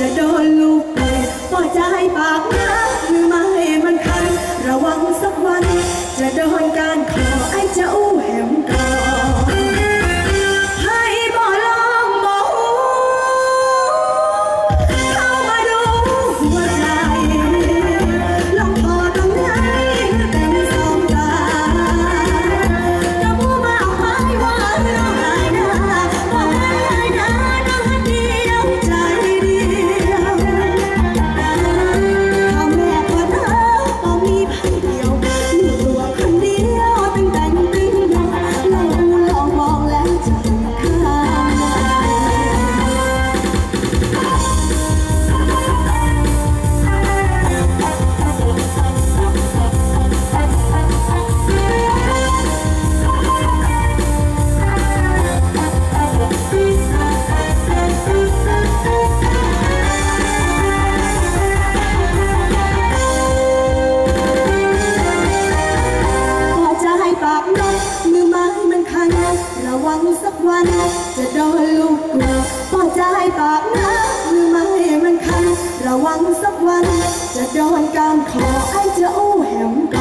จะโดนลูกเตะพ่อจะให้ปากน้ำหรือม่มันคัน ระวังสักวันจะโดน จะโดนลูกกลัวพ่อใจปากน้ำมือไม่มันคัน ระวังสักวัน จะโดนการขอไอ้จะอู้แหม